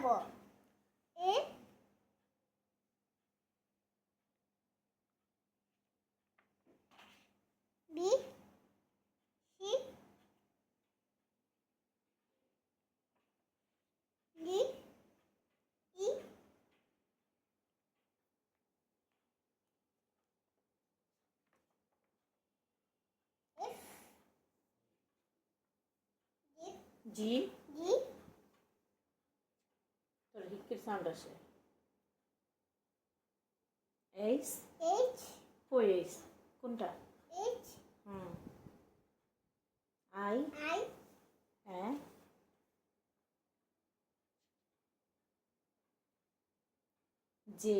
যাবো A B C D E F G G sound আসে? H H কই H কোনটা? H hmm. আই আই হ্যাঁ। J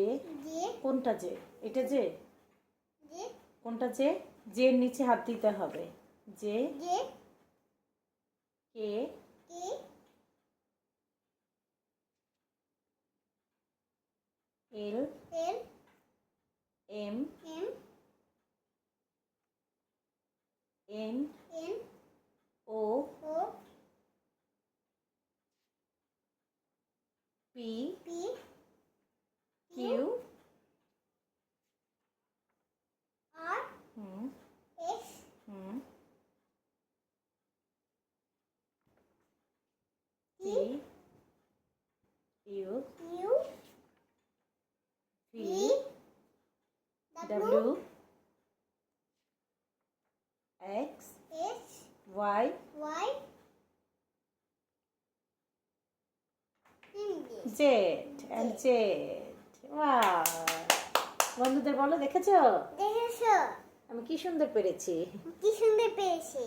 কোনটা জে এটা জে কোনটা জে জের নিচে হাত দিতে হবে। J K L L M M N N O O P P Q R hmm S hmm T T U U W X X Y Y Z and Z. Wow. বন্ধুদের বলো দেখেছ? দেখেছ? আমি কি সুন্দর পেরেছি? কি সুন্দর পেয়েছি